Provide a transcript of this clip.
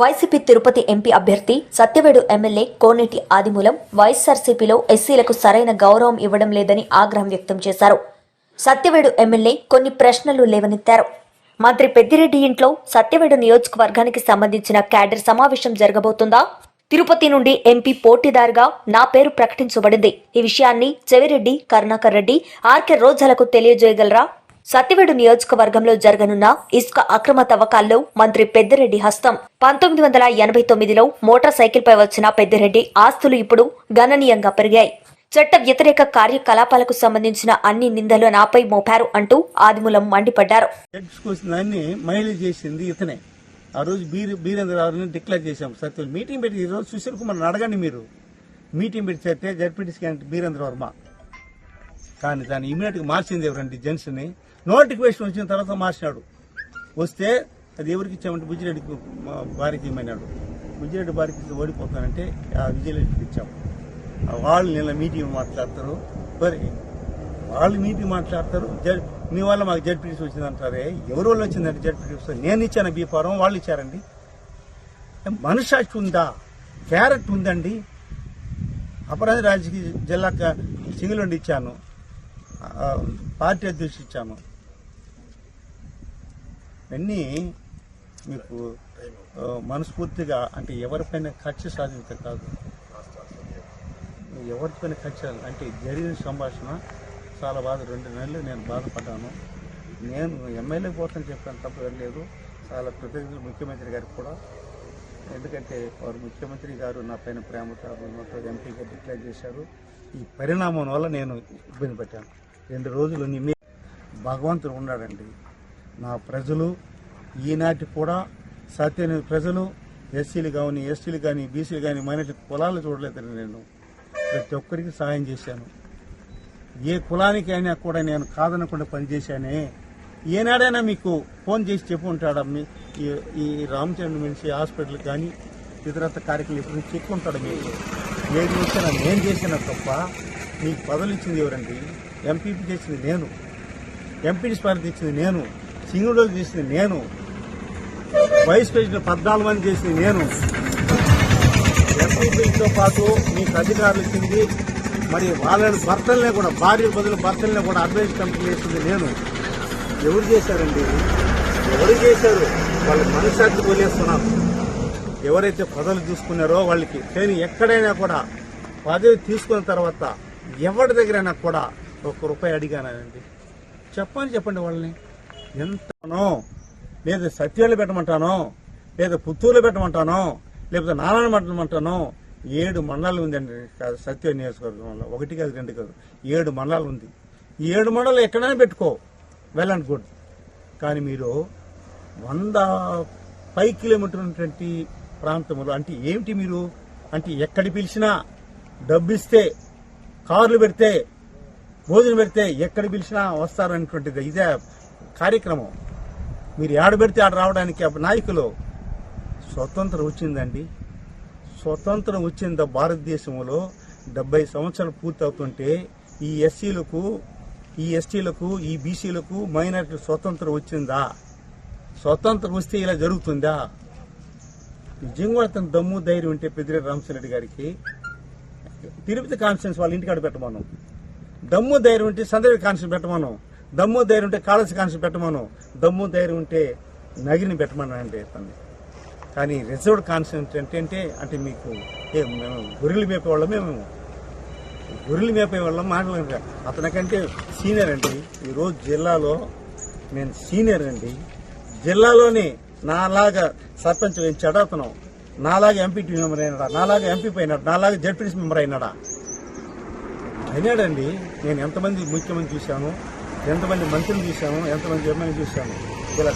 YCP Tirupati MP అభ్యర్థి Satyavedu MLA కోనేటి ఆదిమూలం వైఎస్ఆర్సీపీలో ఎస్సీలకు సరైన గౌరవం ఇవ్వడం లేదని ఆగ్రహం వ్యక్తం చేశారు. సత్యవేడు ఎమ్మెల్యే కొన్ని ప్రశ్నలు లేవనెత్తారు. మంత్రి పెద్దిరెడ్డి ఇంట్లో సత్యవేడు నియోజకవర్గానికి సంబంధించిన క్యాడర్ సమావేశం జరగబోతుందా? తిరుపతి నుండి ఎంపీ పోటీదారుగా నా పేరు ప్రకటించబడింది. ఈ విషయాన్ని చెవిరెడ్డి కరుణాకర్ రెడ్డి ఆర్కే రోజాలకు తెలియజేయగలరా? సత్యవేడు నియోజకవర్గంలో జరగనున్న ఇసుక అక్రమ తవ్వకాల్లో మంత్రి పెద్దిరెడ్డి హస్తం. పంతొమ్మిది వందల ఎనభై తొమ్మిదిలో మోటార్ సైకిల్పై వచ్చిన పెద్దిరెడ్డి ఆస్తులు ఇప్పుడు గణనీయంగా పెరిగాయి. చట్ట వ్యతిరేక కార్యకలాపాలకు సంబంధించిన అన్ని నిందలు నాపై మోపారు అంటూ ఆదిమూలం మండిపడ్డారు. చేసింది ఇతనే. ఆ రోజు బీర్ బీరేంద్ర డిక్లేర్ చేశాం. సత్యం మీటింగ్ పెట్టి ఈరోజు సుశీల్ కుమార్ అడగండి మీరు. మీటింగ్ పెట్టి చెప్తే జడ్పీటీసీ బీరేంద్ర వర్మ. కానీ దాన్ని ఇమీడియట్గా మార్చింది ఎవరండి జెంట్స్ని నోటిఫికేషన్ వచ్చిన తర్వాత మార్చినాడు వస్తే అది ఎవరికి ఇచ్చామంటే బుజ్జిరెడ్డికి భారీకి భార్యకి ఇమ్మన్నాడు. బుజ్జిరెడ్డి భార్యకి ఓడిపోతానంటే ఆ విజయలక్ష్మికి ఇచ్చాం. వాళ్ళు నిన్న మీటింగ్ మాట్లాడతారు. మరి వాళ్ళు మీటింగ్ మాట్లాడతారు. జడ్ మీ వల్ల మాకు జడ్పీటీసీ వచ్చిందంటారే ఎవరి వల్ల వచ్చిందంటే జడ్పీటీసీ నేను ఇచ్చాను బీ ఫారం వాళ్ళు ఇచ్చారండి. మనసాక్షి ఉందా? క్యారెట్ ఉందండి. అపరాధ రాజకీయ జిల్లా సింగిల్ ఇచ్చాను. పార్టీ అధ్యక్షుడు ఇచ్చాను అన్నీ మీకు మనస్ఫూర్తిగా అంటే ఎవరిపైన ఖర్చు సాధించ కాదు. ఎవరిపైన ఖర్చు అంటే జరిగిన సంభాషణ చాలా బాధ. రెండు నెలలు నేను బాధపడ్డాను. నేను ఎమ్మెల్యే పోతాను చెప్పాను తప్ప లేదు. చాలా కృతజ్ఞతలు ముఖ్యమంత్రి గారికి కూడా. ఎందుకంటే వారు ముఖ్యమంత్రి గారు నా పైన ప్రేమతో అభిమానంతో ఎంపీగా డిక్లేర్ చేశారు. ఈ పరిణామం వల్ల నేను ఇబ్బంది పెట్టాను రెండు రోజులు నిమ్మే భగవంతుడు ఉన్నాడండి. నా ప్రజలు ఈనాటి కూడా సత్యని ప్రజలు ఎస్సీలు కానీ ఎస్టీలు కానీ బీసీలు కానీ మైనార్టీ కులాలు చూడలేదండి నేను ప్రతి ఒక్కరికి సహాయం చేశాను. ఏ కులానికి అయినా కూడా నేను కాదనకుండా పనిచేశానే. ఏనాడైనా మీకు ఫోన్ చేసి చెప్పు ఉంటాడా? మీ ఈ- ఈ రామచంద్ర మనిషి హాస్పిటల్ కానీ ఇతరత్ర కార్యక్రమాలు ఇప్పుడు చెప్పుకుంటాడు మీకు ఏది వచ్చినా నేను చేసిన తప్ప మీకు పదవులు ఇచ్చింది ఎవరండి? ఎంపీపీ చేసింది నేను. ఎంపీని స్పర్ధించింది ఇచ్చింది నేను. సింగుడు చేసిన నేను వైస్ ప్రెసిడెంట్ పద్నాలుగు మంది చేసింది నేను ఎంపీపీతో పాటు మీకు అధికారులు ఇచ్చింది మరి వాళ్ళని భర్తలనే కూడా భార్య బదులు భర్తలనే కూడా అడ్వైస్ కంపెనీ చేసింది నేను. ఎవరు చేశారండి? ఎవరు చేశారు? వాళ్ళ మనసాక్షి వదిలేస్తున్నారు ఎవరైతే ప్రజలు చూసుకున్నారో వాళ్ళకి కానీ ఎక్కడైనా కూడా పదవి తీసుకున్న తర్వాత ఎవరి దగ్గరైనా కూడా ఒక్క రూపాయి అడిగానండి. చెప్పని చెప్పండి వాళ్ళని. ఎంతనో? లేదా సత్యాలు పెట్టమంటానో? లేదా పుత్తూరులో పెట్టమంటానో? లేకపోతే నారాయణ పెట్టమంటానో ఏడు మండలాలు ఉందండి. సత్య నియోజకవర్గంలో. ఒకటి కాదు రెండు కాదు. ఏడు మండలాలు ఉంది. ఈ ఏడు మండలాలు ఎక్కడైనా పెట్టుకో. వెల్ అండ్ గుడ్ కానీ మీరు వంద పై కిలోమీటర్ ఉన్నటువంటి ప్రాంతంలో అంటే ఏమిటి మీరు? అంటే ఎక్కడి పిలిచినా డబ్బిస్తే కార్లు పెడితే భోజనం పెడితే ఎక్కడ పిలిచినా వస్తారనేటువంటిది ఇదే కార్యక్రమం. మీరు ఏడబెడితే ఆడ రావడానికి నాయకులు స్వతంత్రం వచ్చిందండి. స్వతంత్రం వచ్చింద భారతదేశంలో డెబ్బై సంవత్సరాలు పూర్తవుతుంటే ఈ ఎస్సీలకు ఈ ఎస్టీలకు ఈ బీసీలకు మైనారిటీ స్వతంత్రం వచ్చిందా? స్వతంత్రం వస్తే ఇలా జరుగుతుందా? నిజంగా అతను దమ్ము ధైర్యం ఉంటే పెద్దిరెడ్డి రామచంద్రెడ్డి గారికి తిరుపతి కాన్ఫరెన్స్ వాళ్ళ ఇంటికాడ పెట్టమను దమ్ము ధైర్యం ఉంటే సందర్భ కాన్ఫరెన్స్ పెట్టమను దమ్ము ధైర్యం ఉంటే కాళసి కాన్సి పెట్టమను. దమ్ము ధైర్యం ఉంటే నగిరిని పెట్టమని అంటే అతన్ని కానీ రిజర్వ్డ్ కాన్ఫరెన్స్ ఏంటంటే అంటే మీకు ఏ మేము గొర్రెలు మేపేవాళ్ళం మేము. గొర్రెలు మేపేవాళ్ళం మాట్లాడారు అతనికంటే సీనియర్ అండి. ఈరోజు జిల్లాలో నేను సీనియర్ అండి. జిల్లాలోని నాలాగా సర్పంచ్ వేయించాడు అతను నాలాగా ఎంపీటీ మెంబర్ అయినాడా? నాలాగా ఎంపీ అయినాడు నాలాగా జడ్పీటీసీ మెంబర్ అయినాడా? అయినాడండి. నేను ఎంతమంది ముఖ్యమంత్రి చూశాను. ఎంతమంది మంత్రులు చూసాము ఎంతమంది ఎమ్మెల్యే చూసాము ఇలా